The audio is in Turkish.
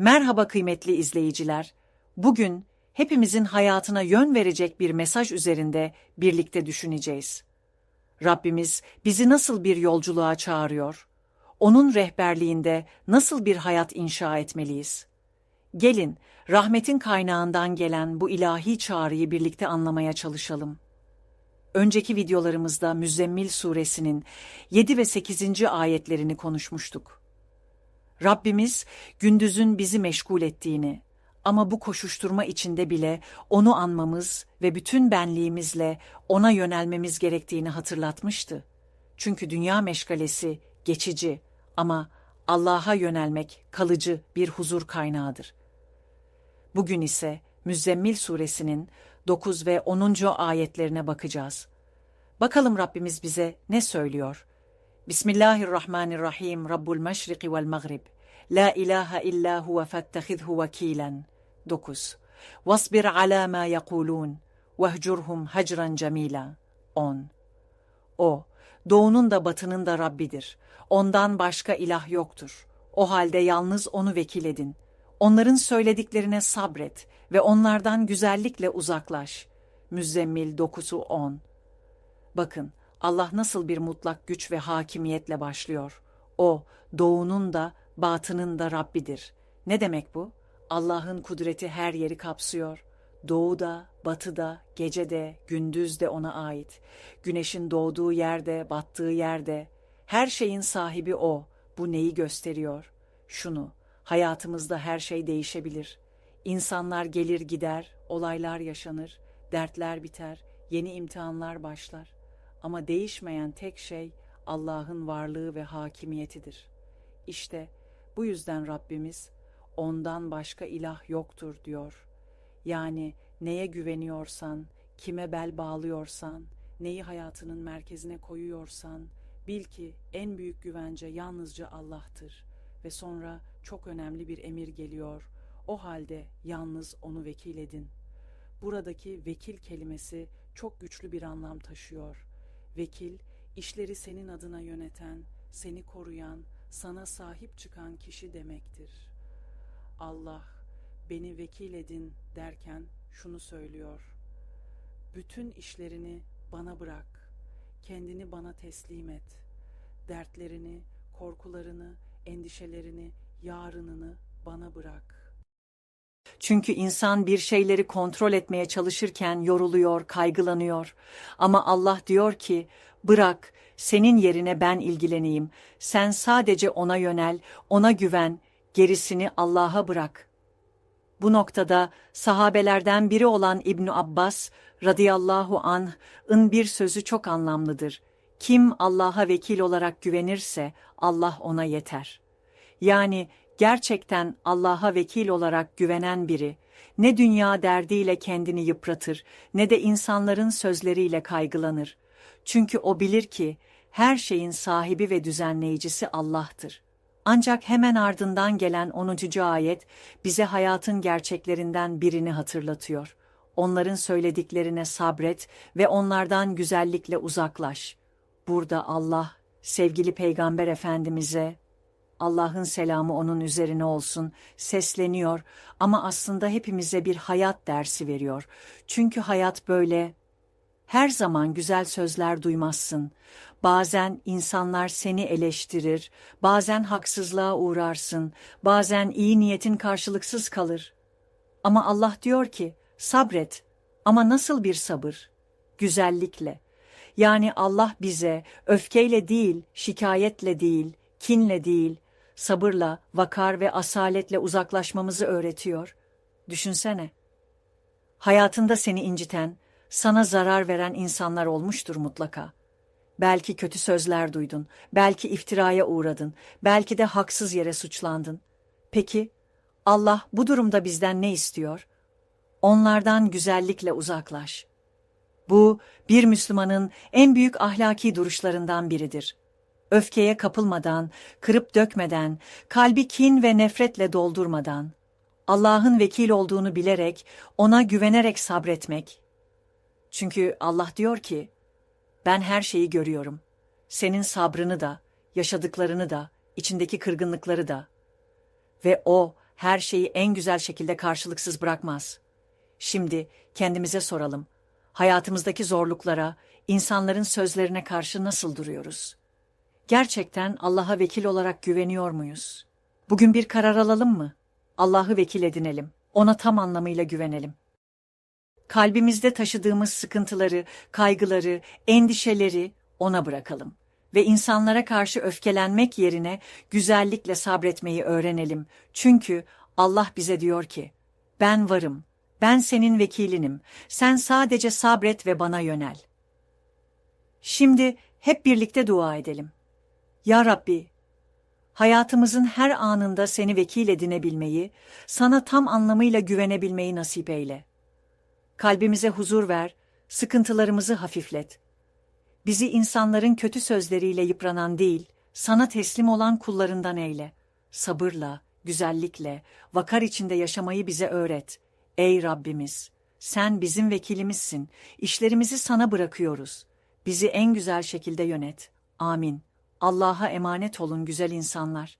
Merhaba kıymetli izleyiciler. Bugün hepimizin hayatına yön verecek bir mesaj üzerinde birlikte düşüneceğiz. Rabbimiz bizi nasıl bir yolculuğa çağırıyor? Onun rehberliğinde nasıl bir hayat inşa etmeliyiz? Gelin, rahmetin kaynağından gelen bu ilahi çağrıyı birlikte anlamaya çalışalım. Önceki videolarımızda Müzzemmil suresinin 7 ve 8. ayetlerini konuşmuştuk. Rabbimiz gündüzün bizi meşgul ettiğini ama bu koşuşturma içinde bile onu anmamız ve bütün benliğimizle ona yönelmemiz gerektiğini hatırlatmıştı. Çünkü dünya meşgalesi geçici ama Allah'a yönelmek kalıcı bir huzur kaynağıdır. Bugün ise Müzzemmil suresinin 9 ve 10. ayetlerine bakacağız. Bakalım Rabbimiz bize ne söylüyor? Bismillahirrahmanirrahim. Rabbul meşriki vel mağrib. La ilahe illa huve fettehidhu vekilen. 9. Vasbir ala ma yekulun. Vehcurhum hacran cemila. 10. O, doğunun da batının da Rabbidir. Ondan başka ilah yoktur. O halde yalnız onu vekil edin. Onların söylediklerine sabret ve onlardan güzellikle uzaklaş. Müzzemmil 9'u 10. Bakın, Allah nasıl bir mutlak güç ve hakimiyetle başlıyor. O, doğunun da, batının da Rabbidir. Ne demek bu? Allah'ın kudreti her yeri kapsıyor. Doğuda, batıda, gecede, gündüz de ona ait. Güneşin doğduğu yerde, battığı yerde. Her şeyin sahibi O. Bu neyi gösteriyor? Şunu, hayatımızda her şey değişebilir. İnsanlar gelir gider, olaylar yaşanır, dertler biter, yeni imtihanlar başlar. Ama değişmeyen tek şey Allah'ın varlığı ve hakimiyetidir. İşte bu yüzden Rabbimiz ondan başka ilah yoktur diyor. Yani neye güveniyorsan, kime bel bağlıyorsan, neyi hayatının merkezine koyuyorsan, bil ki en büyük güvence yalnızca Allah'tır. Ve sonra çok önemli bir emir geliyor. O halde yalnız onu vekil edin. Buradaki vekil kelimesi çok güçlü bir anlam taşıyor. Vekil, işleri senin adına yöneten, seni koruyan, sana sahip çıkan kişi demektir. Allah, beni vekil edin derken şunu söylüyor. Bütün işlerini bana bırak, kendini bana teslim et. Dertlerini, korkularını, endişelerini, yarınını bana bırak. Çünkü insan bir şeyleri kontrol etmeye çalışırken yoruluyor, kaygılanıyor. Ama Allah diyor ki, bırak, senin yerine ben ilgileneyim. Sen sadece ona yönel, ona güven, gerisini Allah'a bırak. Bu noktada sahabelerden biri olan İbn Abbas radıyallahu anh'ın bir sözü çok anlamlıdır. Kim Allah'a vekil olarak güvenirse Allah ona yeter. Yani gerçekten Allah'a vekil olarak güvenen biri, ne dünya derdiyle kendini yıpratır, ne de insanların sözleriyle kaygılanır. Çünkü o bilir ki, her şeyin sahibi ve düzenleyicisi Allah'tır. Ancak hemen ardından gelen 10. ayet bize hayatın gerçeklerinden birini hatırlatıyor. Onların söylediklerine sabret ve onlardan güzellikle uzaklaş. Burada Allah, sevgili Peygamber Efendimiz'e, Allah'ın selamı onun üzerine olsun, sesleniyor ama aslında hepimize bir hayat dersi veriyor. Çünkü hayat böyle, her zaman güzel sözler duymazsın. Bazen insanlar seni eleştirir, bazen haksızlığa uğrarsın, bazen iyi niyetin karşılıksız kalır. Ama Allah diyor ki, sabret. Ama nasıl bir sabır? Güzellikle. Yani Allah bize öfkeyle değil, şikayetle değil, kinle değil, sabırla, vakar ve asaletle uzaklaşmamızı öğretiyor. Düşünsene. Hayatında seni inciten, sana zarar veren insanlar olmuştur mutlaka. Belki kötü sözler duydun, belki iftiraya uğradın, belki de haksız yere suçlandın. Peki Allah bu durumda bizden ne istiyor? Onlardan güzellikle uzaklaş. Bu bir Müslümanın en büyük ahlaki duruşlarından biridir. Öfkeye kapılmadan, kırıp dökmeden, kalbi kin ve nefretle doldurmadan, Allah'ın vekil olduğunu bilerek, ona güvenerek sabretmek, çünkü Allah diyor ki, ben her şeyi görüyorum. Senin sabrını da, yaşadıklarını da, içindeki kırgınlıkları da. Ve O her şeyi en güzel şekilde karşılıksız bırakmaz. Şimdi kendimize soralım. Hayatımızdaki zorluklara, insanların sözlerine karşı nasıl duruyoruz? Gerçekten Allah'a vekil olarak güveniyor muyuz? Bugün bir karar alalım mı? Allah'ı vekil edinelim. Ona tam anlamıyla güvenelim. Kalbimizde taşıdığımız sıkıntıları, kaygıları, endişeleri ona bırakalım ve insanlara karşı öfkelenmek yerine güzellikle sabretmeyi öğrenelim. Çünkü Allah bize diyor ki: Ben varım. Ben senin vekilinim. Sen sadece sabret ve bana yönel. Şimdi hep birlikte dua edelim. Ya Rabbi, hayatımızın her anında seni vekil edinebilmeyi, sana tam anlamıyla güvenebilmeyi nasip eyle. Kalbimize huzur ver, sıkıntılarımızı hafiflet. Bizi insanların kötü sözleriyle yıpranan değil, sana teslim olan kullarından eyle. Sabırla, güzellikle, vakar içinde yaşamayı bize öğret. Ey Rabbimiz! Sen bizim vekilimizsin. İşlerimizi sana bırakıyoruz. Bizi en güzel şekilde yönet. Amin. Allah'a emanet olun güzel insanlar.